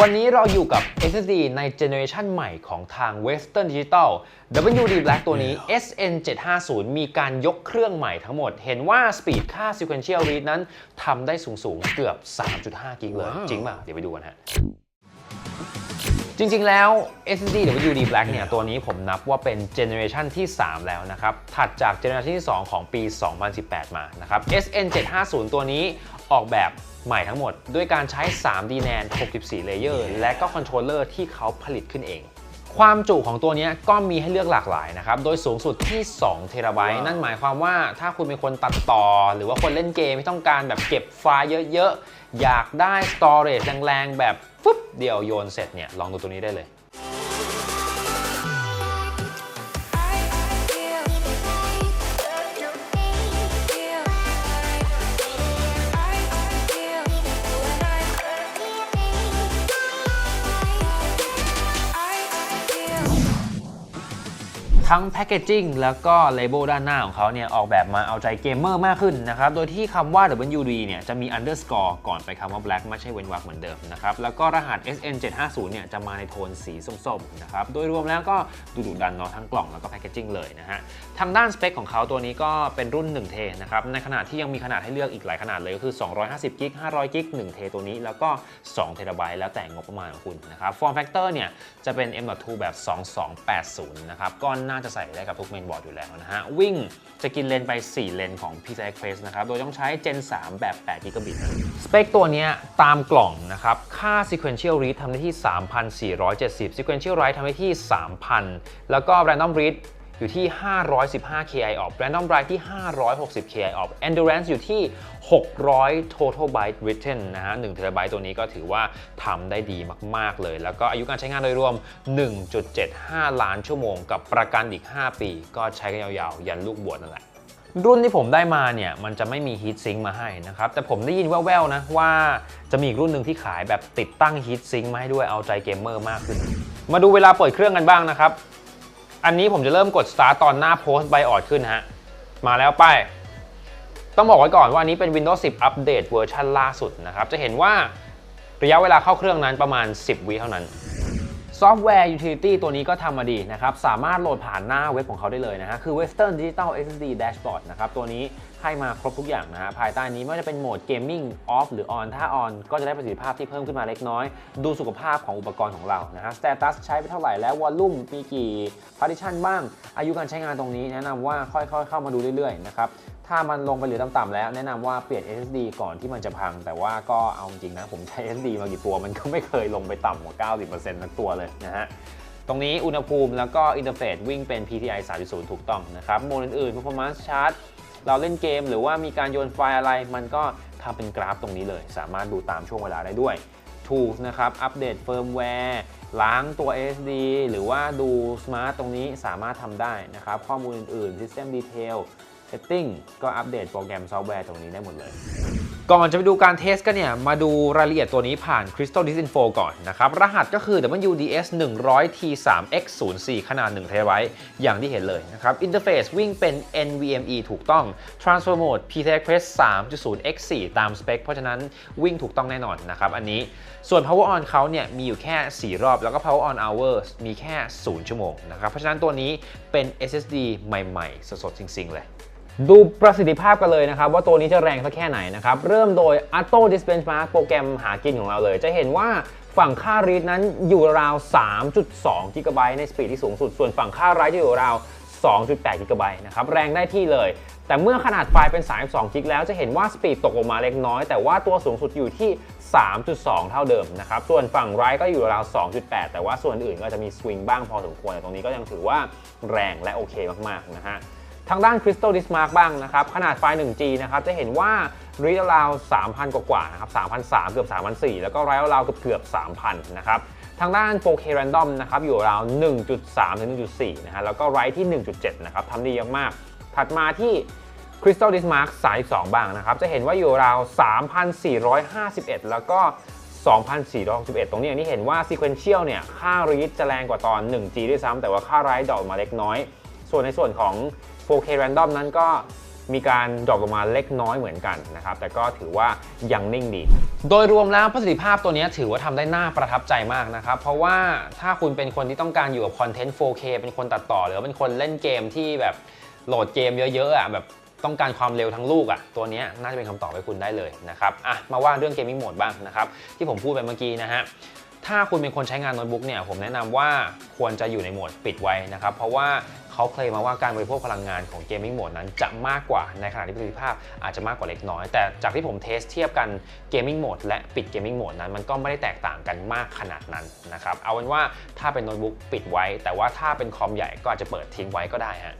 วันนี้เราอยู่กับ SSD ในเจเนอเรชันใหม่ของทาง Western Digital WD Black ตัวนี้ SN750 มีการยกเครื่องใหม่ทั้งหมด เห็นว่า Speed ค่า Sequential Read นั้นทำได้สูงๆ เกือบ 3.5 กิกเลย จริงป่ะเดี๋ยวไปดูกันฮะ จริงๆแล้ว SSD WD Black เนี่ยตัวนี้ผมนับว่าเป็นเจเนอเรชันที่ 3 แล้วนะครับ ถัดจากเจเนอเรชันที่ 2 ของปี 2018 มานะครับ SN750 ตัวนี้ออกแบบใหม่ทั้งหมด ด้วยการใช้ 3D NAND 64 เลเยอร์และก็คอนโทรลเลอร์ที่เขาผลิตขึ้นเอง ความจุของตัวนี้ก็มีให้เลือกหลากหลายนะครับ โดยสูงสุดที่2เทราไบต์นั่นหมายความว่าถ้าคุณเป็นคนตัดต่อ หรือว่าคนเล่นเกมที่ต้องการแบบเก็บไฟล์เยอะๆ อยากได้ storage แรงๆ แบบฟึบเดียวโยนเสร็จเนี่ย ลองดูตัวนี้ได้เลย ทั้งแพคเกจจิ้งแล้วก็เลเบลด้านหน้าของเขาเนี่ยออกแบบมาเอาใจเกมเมอร์มากขึ้นนะครับ โดยที่คำว่า WD เนี่ยจะมี underscore ก่อนไปคำว่า black ไม่ใช่เว้นวรรคเหมือนเดิมนะครับ แล้วก็รหัส SN750 เนี่ยจะมาในโทนสีส้มๆนะครับ โดยรวมแล้วก็ดูดุดันเนาะทั้งกล่องแล้วก็แพคเกจจิ้งเลยนะฮะ ทางด้านสเปคของเขาตัวนี้ก็เป็นรุ่น1เทนะครับ ในขนาดที่ยังมีขนาดให้เลือกอีกหลายขนาดเลยก็คือ 250กิก500กิก1เทตัวนี้ แล้วก็2เทราไบต์แล้วแต่งบประมาณของคุณนะครับ form factor เนี่ยจะเป็น M.2 แบบ 2280นะครับก็น่าจะใส่ได้กับทุกเมนบอร์ดอยู่แล้วนะฮะ วิ่งจะกินเลนไป 4 เลนของ PCI Express นะครับ โดยต้องใช้ Gen 3 แบบ8 g b นะสเปคตัวนี้ตามกล่องนะครับ ค่า Sequential Read ทำได้ที่ 3,470 Sequential Write ทำได้ที่ 3,000 แล้วก็ Random Read อยู่ที่ 515 ki op random write ที่ 560 ki op endurance อยู่ที่ 600 total byte written นะฮะ1 terabyte ตัวนี้ก็ถือว่าทำได้ดีมาก ๆ เลย แล้วก็อายุการใช้งานโดยรวม 1.75 ล้านชั่วโมง กับประกันอีก 5 ปี ก็ใช้กันยาวๆ ยันลูกบวชนั่นแหละรุ่นที่ผมได้มาเนี่ยมันจะไม่มีฮีทซิงค์มาให้นะครับ แต่ผมได้ยินแว่วๆนะว่าจะมีอีกรุ่นหนึ่งที่ขายแบบติดตั้งฮีทซิงค์มาให้ด้วยเอาใจเกมเมอร์มากขึ้น มาดูเวลาเปิดเครื่องกันบ้างนะครับ อันนี้ผมจะเริ่มกด start ตอนหน้าโพสต์ไบออดขึ้นฮะ มาแล้วไป ต้องบอกไว้ก่อนว่าอันนี้เป็น Windows 10 อัปเดตเวอร์ชันล่าสุดนะครับ จะเห็นว่าระยะเวลาเข้าเครื่องนั้นประมาณ 10วิเท่านั้น ซอฟต์แวร์ Utility ตัวนี้ก็ทำมาดีนะครับ สามารถโหลดผ่านหน้าเว็บของเขาได้เลยนะฮะ คือ Western Digital SSD Dashboard นะครับ ตัวนี้ให้มาครบทุกอย่างนะฮะ ภายใต้นี้ไม่ว่าจะเป็นโหมด Gaming Off หรือ On ถ้า On ก็จะได้ประสิทธิภาพที่เพิ่มขึ้นมาเล็กน้อย ดูสุขภาพของอุปกรณ์ของเรานะฮะ Status ใช้ไปเท่าไหร่แล้ว Volume มีกี่ Partition บ้าง อายุการใช้งานตรงนี้แนะนำว่าค่อยๆ เข้ามาดูเรื่อยๆ นะครับ ถ้ามันลงไปเหลือต่ำๆแล้ว แนะนำว่าเปลี่ยน SSD ก่อนที่มันจะพัง แต่ว่าก็เอาจริงนะ ผมใช้ SSD มากี่ตัวมันก็ไม่เคยลงไปต่ำกว่า 90%ทั้งตัวเลยนะฮะตรงนี้อุณหภูมิแล้วก็อินเทอร์เฟซวิ่งเป็น PCI 3.0 ถูกต้องนะครับโหมดอื่นๆ performance chart เราเล่นเกมหรือว่ามีการโยนไฟล์อะไร มันก็ทำเป็นกราฟตรงนี้เลย สามารถดูตามช่วงเวลาได้ด้วย Tools นะครับ อัปเดตเฟิร์มแวร์ล้างตัว SSD หรือว่าดู Smart ตรงนี้สามารถทำได้นะครับ ข้อมูลอื่นๆ System Detail Setting ก็อัปเดตโปรแกรมซอฟต์แวร์ตรงนี้ได้หมดเลย ก่อนจะไปดูการเทสกันเนี่ย มาดูรายละเอียดตัวนี้ผ่าน Crystal Disinfo ก่อนนะครับ รหัสก็คือ WDS 100 T3X04 ขนาด1 TB อย่างที่เห็นเลยนะครับอินเทอร์เฟซวิ่งเป็น NVMe ถูกต้อง Transfer Mode PCI Express 3.0 X4 ตามสเปคเพราะฉะนั้นวิ่งถูกต้องแน่นอนนะครับอันนี้ส่วน Power On เขาเนี่ยมีอยู่แค่ 4 รอบแล้วก็ Power On Hours มีแค่ 0 ชั่วโมงนะครับเพราะฉะนั้นตัวนี้เป็น SSD ใหม่ ๆ สดๆจริง ๆ เลย ดูประสิทธิภาพกันเลยนะครับ ว่าตัวนี้จะแรงสักแค่ไหนนะครับ เริ่มโดย Auto Disbenchmark โปรแกรมหากินของเราเลย จะเห็นว่าฝั่งค่า read นั้นอยู่ราว 3.2 GB ในสปีดที่สูงสุด ส่วนฝั่งค่า write จะอยู่ราว 2.8 GB นะครับ แรงได้ที่เลย แต่เมื่อขนาดไฟล์เป็น 32กิกแล้วจะเห็นว่าสปีดตกลงมาเล็กน้อย แต่ว่าตัวสูงสุดอยู่ที่ 3.2 เท่าเดิมนะครับ ส่วนฝั่ง write ก็อยู่ราว 2.8 แต่ว่าส่วนอื่นก็จะมีสวิงบ้างพอสมควรแต่ตรงนี้ก็ยังถือว่าแรงและโอเคมากๆนะฮะ ทางด้าน Crystal Dismark บ้างนะครับ ขนาดไฟล์ 1G นะครับ จะเห็นว่า read aloud 3,000 กว่าๆนะครับ3,300เกือบ3,400แล้วก็ write aloud เกือบเกือบ3,000 นะครับ ทางด้าน 4K Random นะครับ อยู่ราว 1.3 ถึง 1.4 นะฮะ แล้วก็ write ที่ 1.7 นะครับทำดีมากๆ ถัดมาที่ Crystal Dismark 32บ้างนะครับ จะเห็นว่าอยู่ราว 3,451 แล้วก็2,461 ตรงนี้อย่างที่เห็นว่า Sequential เนี่ย ค่า read จะแรงกว่าตอน 1G ด้วยซ้ำแต่ว่าค่า write ดรอปมาเล็กน้อย ส่วนในส่วนของ 4K Random นั้นก็มีการดรอปลงมาเล็กน้อยเหมือนกันนะครับ แต่ก็ถือว่ายังนิ่งดี โดยรวมแล้วประสิทธิภาพตัวนี้ถือว่าทำได้น่าประทับใจมากนะครับ เพราะว่าถ้าคุณเป็นคนที่ต้องการอยู่กับคอนเทนต์ 4K เป็นคนตัดต่อ หรือเป็นคนเล่นเกมที่แบบโหลดเกมเยอะๆอะแบบต้องการความเร็วทั้งลูกอะตัวนี้น่าจะเป็นคำตอบให้คุณได้เลยนะครับอะมาว่าเรื่องเกมมิ่งโหมดบ้างนะครับที่ผมพูดไปเมื่อกี้นะฮะ ถ้าคุณเป็นคนใช้งานโน้ตบุ๊กเนี่ยผมแนะนำว่าควรจะอยู่ในโหมดปิดไว้นะครับ เพราะว่าเขาเคลมมาว่าการบริโภคพลังงานของเกมมิ่งโหมดนั้นจะมากกว่าในขณะที่ประสิทธิภาพอาจจะมากกว่าเล็กน้อย แต่จากที่ผมเทสเทียบกันเกมมิ่งโหมดและปิดเกมมิ่งโหมดนั้นมันก็ไม่ได้แตกต่างกันมากขนาดนั้นนะครับเอาเป็นว่าถ้าเป็นโน้ตบุ๊กปิดไว้ แต่ว่าถ้าเป็นคอมใหญ่ก็อาจจะเปิดทิ้งไว้ก็ได้ฮะ